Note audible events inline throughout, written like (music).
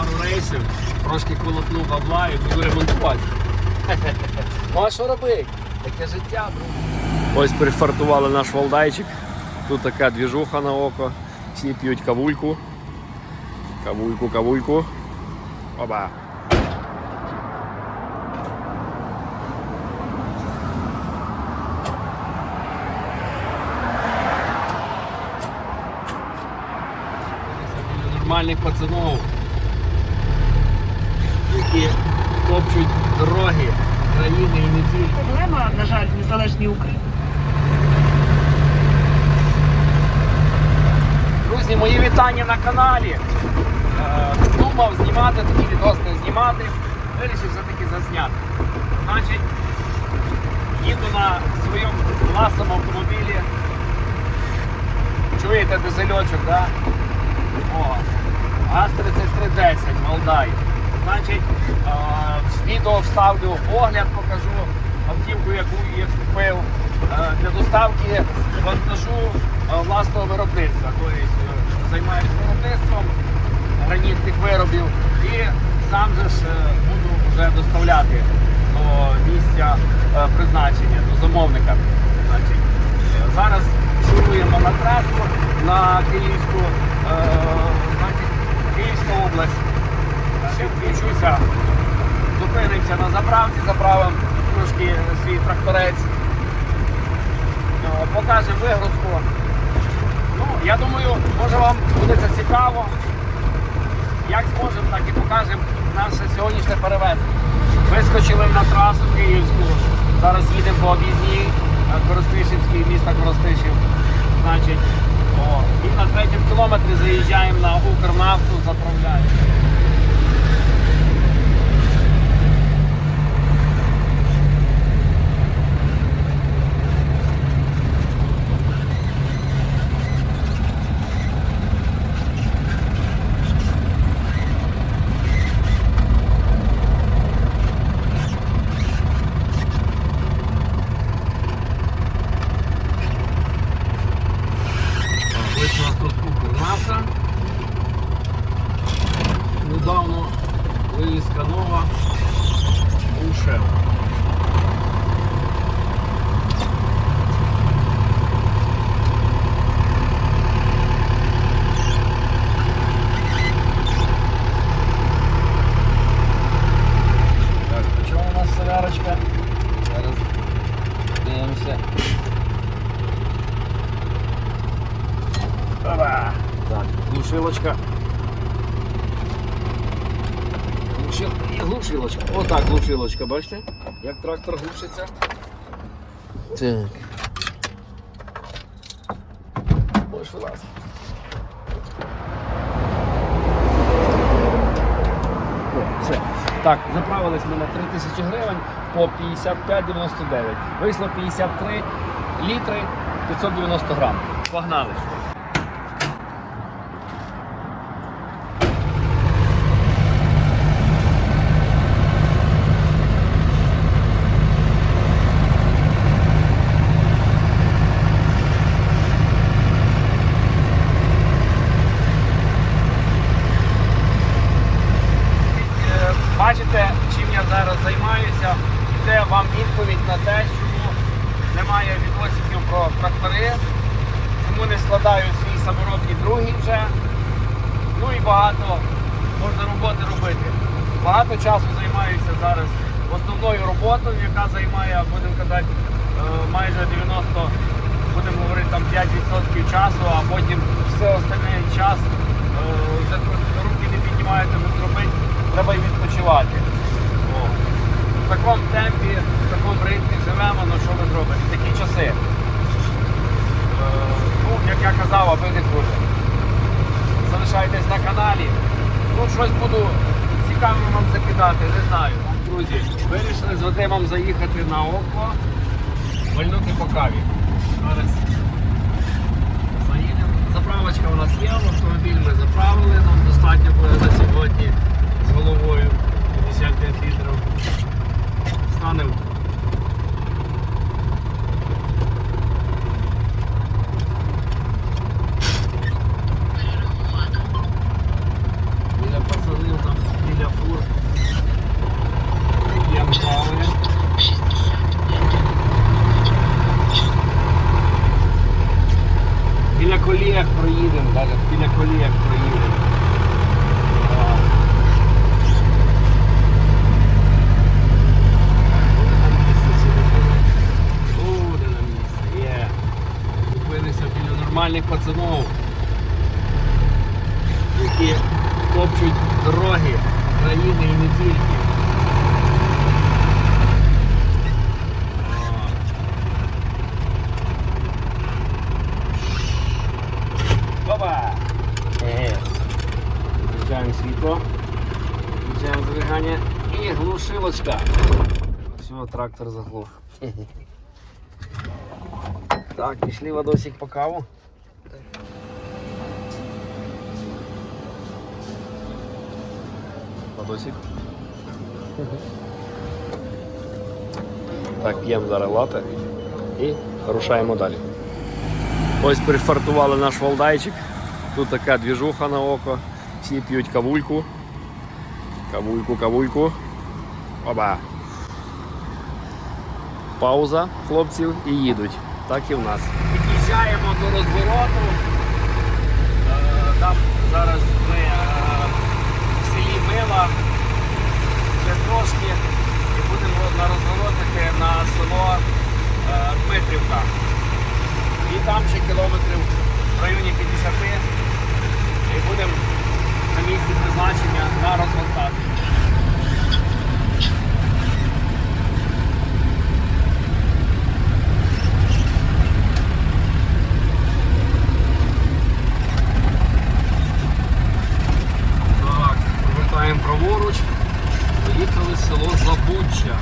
пару рейсів, трошки колотнув бабла і буду ремонтувати. (laughs) Ну а що робити? Таке життя, друг. Ось прифартували наш валдайчик. Тут така двіжуха на око. Всі п'ють кавульку. Кавульку, кавульку. Оба. Нормальних пацанов, які топчуть дороги країни і не тільки. Проблема, на жаль, в незалежній Україні. Друзі, мої вітання на каналі. Е, Думав знімати такі відос не знімати. Вирішив все-таки зазняти. Значить, їду на своєму власному автомобілі. Чуєте дизельочок, да? О, ГАЗ-3310, Валдай. Значить, відео вставлю огляд, покажу автівку, яку я купив для доставки вантажу власного виробництва. Тобто е, займаюся виробництвом гранітних виробів і сам же ж е, буду вже доставляти до місця е, призначення, до замовника. Значить, зараз шуруємо на трасу на Київську, Київська область. Ще включуся, зупинимося на заправці, заправимо трошки свій тракторець. Е, Покажемо вигрузку. Ну, я думаю, може вам буде це цікаво. Як зможемо, так і покажемо наше сьогоднішнє перевезення. Вискочили на трасу Київську. Зараз їдемо по об'їзній е, Коростишівській, міста Коростишів. Значить, о, і на третьому кілометрі заїжджаємо на Укрнафту, заправляємо. Ось у нас тут Укрнафта. Недавно вивізка нова. Ушев. Так, по чому у нас солярочка? Зараз дивимося. Опа. Так, глушилочка. Глушил... І глушилочка. Отак глушилочка, бачите? Як трактор глушиться. Так. Можеш вилазити. Все. Так, заправились ми на 3000 гривень по 55,99. Вийшло 53 літри 590 грам. Погнали. Е, Бачите, чим я зараз займаюся, і це вам відповідь на те, чому немає відосиків про трактори, чому не складаю свій саморобний другий вже. Ну і багато можна роботи робити. Багато часу займаюся зараз основною роботою, яка займає, будемо казати, е, майже 90, будемо говорити там 5% часу, а потім все остальний час е, вже руки не піднімаються, бо зробити, треба й відпочивати. О. В такому темпі, в такому ритмі живемо, ну що ви зробите? Такі часи. Е, ну, як я казав, аби не хуже. Залишайтесь на каналі. Ну, щось буду цікаве вам закидати, не знаю. Друзі, вирішили з Вадимом заїхати на око, вальнути по каві. Зараз заїдемо. Заправочка у нас є, автомобіль ми заправили, нам достатньо буде на сьогодні з головою 55 літрів. Станемо. нормальних пацанов, які топчуть дороги країни і не тільки. Опа! Е, включаємо світло, включаємо зажигання і глушилочка. Все, трактор заглох. (laughs) Так, пішли Вадосик по каву. Вадосик. Так, п'ємо зараз лате і рушаємо далі. Ось прифартували наш валдайчик. Тут така двіжуха на око. Всі п'ють кавульку. Кавульку, кавульку. Оба. Пауза хлопців і їдуть. Так і в нас. Під'їжджаємо до розвороту. Е, Там зараз ми е, в селі Мила. Ще трошки і будемо на розворотики на село е, Дмитрівка. І там ще кілометрів в районі 50 і будемо на місці призначення на розвантаження. Так, повертаємо праворуч. Поїхали в село Забуччя.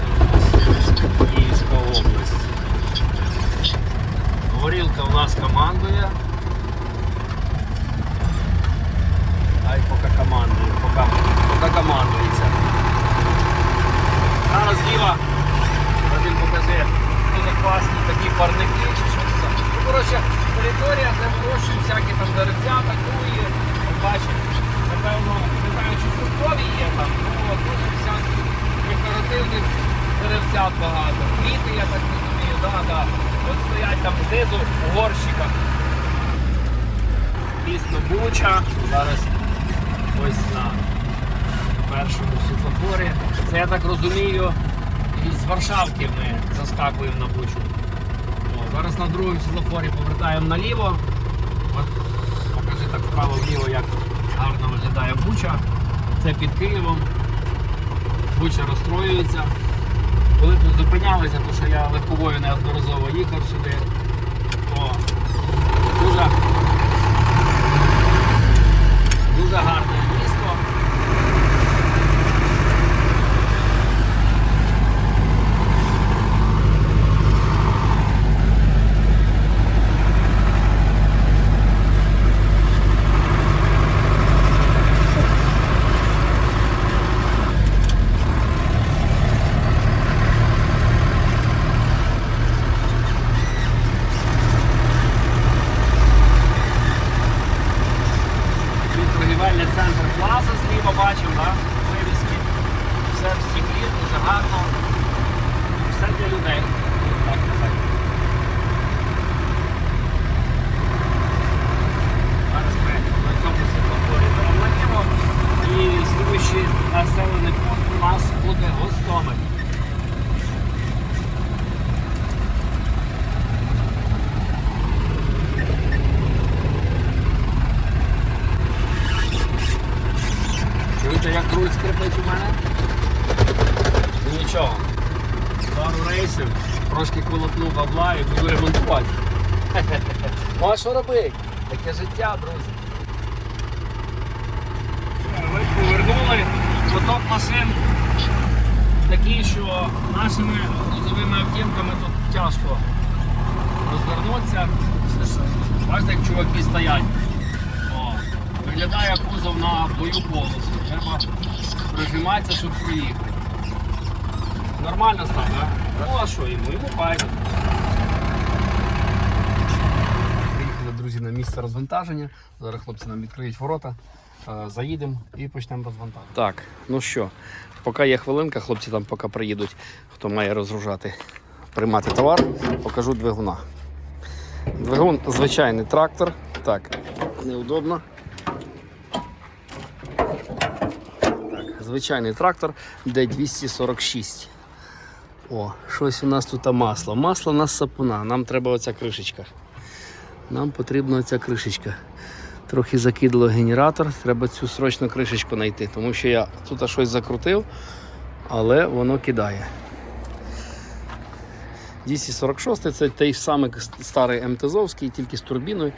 Це у нас Київська область. Горілка у нас командує. Ай, поки командує, поки, поки командується. Зараз зліва, один покажи, дуже класні такі парники чи щось. Ну, коротше, територія, де вирощують всякі там деревця, такої, бачиш, напевно, не знаю, чи фруктові є там, ну дуже всякі декоративних деревцят багато. Квіти, я так розумію, да, От стоять там знизу у горщиках. Дійсно буча. Зараз ось на першому світлофорі. Це я так розумію, із Варшавки ми заскакуємо на бучу. О, зараз на другому світлофорі повертаємо наліво. От, покажи так вправо-вліво, як гарно виглядає буча. Це під Києвом. Буча розстроюється. Коли тут зупинялися, то що я легковою неодноразово їхав сюди, то дуже, дуже гарне місто. Тут торгівельний центр Плаза зліва бачив, да? вивіски. Все в стіклі, дуже гарно. Все для людей. Так, так. Зараз ми на цьому світлофорі беремо наліво. І слідуючий населений пункт у нас буде Гостомель. Чуєте, як руль скрипить у мене? Ну нічого. Пару рейсів, трошки колотнув бабла і буду ремонтувати. Ну а що робити? Таке життя, друзі. Ми повернули поток машин такий, що нашими грузовими автівками тут тяжко розвернутися. Бачите, як чуваки стоять. О, виглядає кузов на бою полосу. Треба прижиматися, щоб проїхати. Нормально став, так? Ну а що йому? Йому файно. Друзі, на місце розвантаження. Зараз хлопці нам відкриють ворота. Е, Заїдемо і почнемо розвантаження. Так, ну що, поки є хвилинка, хлопці там поки приїдуть, хто має розгружати, приймати товар, покажу двигуна. Двигун звичайний трактор. Так, неудобно. Звичайний трактор D246. О, щось у нас тут масло. Масло у нас сапуна. Нам треба оця кришечка. Нам потрібна оця кришечка. Трохи закидало генератор, треба цю срочно кришечку знайти, тому що я тут щось закрутив, але воно кидає. DC46 це той самий старий МТЗовський, тільки з турбіною.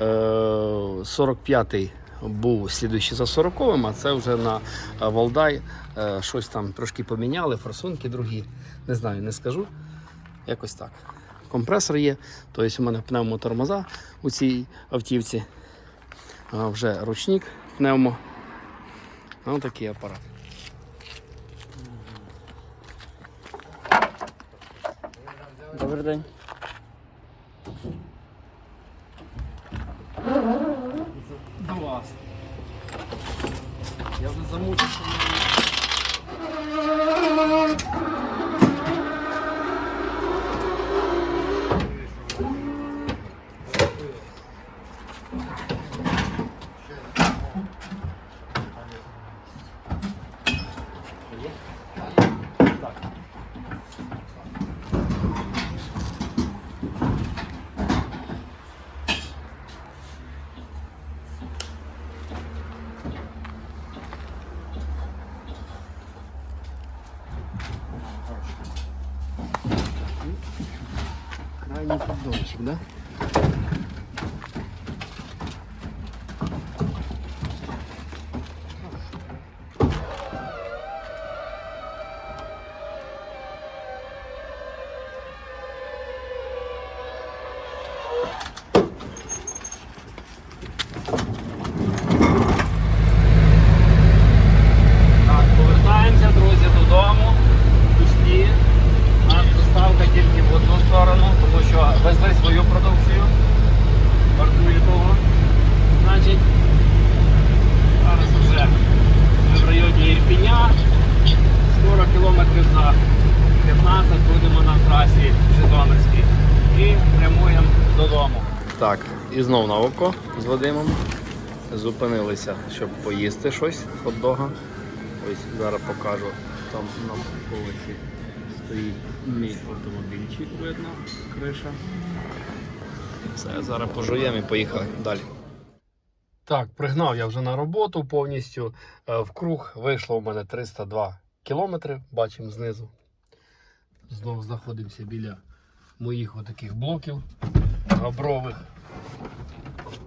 Е, 45-й був слідуючий за 40-м, а це вже на е, Валдай е, щось там трошки поміняли, форсунки другі. Не знаю, не скажу. Якось так. Компресор є, тобто у мене пневмотормоза у цій автівці. А вже ручник пневмо. Ось такий апарат. Добрий день. До вас. Я вже замучився. Крайний поддончик, да? Так, повертаємося, друзі, додому. Пусті. У нас доставка тільки в одну сторону, тому що везли свою продукцію. Вартує того. Значить, зараз вже ми в районі Ірпіня. Скоро кілометрів за 15 будемо на трасі Житомирській. І прямуємо додому. Так, і знов на око з Вадимом. Зупинилися, щоб поїсти щось хот-дога. Ось зараз покажу. Там на полиці стоїть мій автомобільчик, видно, криша. Все, зараз пожуємо і поїхали далі. Так, пригнав я вже на роботу повністю. Е, В круг вийшло у мене 302 кілометри, бачимо знизу. Знову знаходимося біля моїх отаких блоків габрових.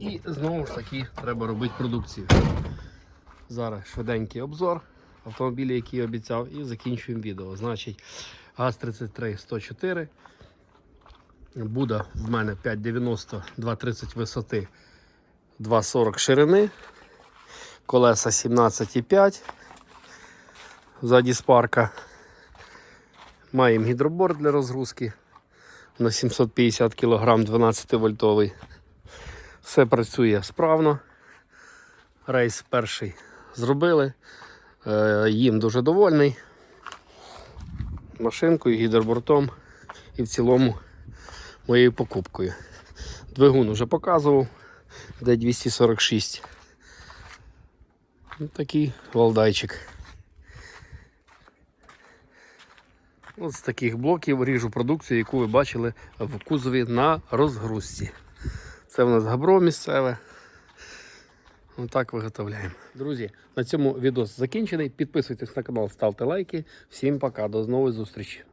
І знову ж таки треба робити продукцію. Зараз швиденький обзор автомобіля, який обіцяв, і закінчуємо відео. Значить, ГАЗ-33 104. Буда в мене 5,90, 2,30 висоти, 2,40 ширини. Колеса 17,5. Ззаді спарка. Маємо гідроборд для розгрузки на 750 кг 12 вольтовий. Все працює справно. Рейс перший зробили. Е, Їм дуже довольний. Машинкою, гідробортом і в цілому моєю покупкою. Двигун вже показував, де 246. Ось Такий валдайчик. От з таких блоків ріжу продукцію, яку ви бачили в кузові на розгрузці. Це в нас габро місцеве. Отак виготовляємо. Друзі, на цьому відео закінчений. Підписуйтесь на канал, ставте лайки. Всім пока, до нової зустрічі.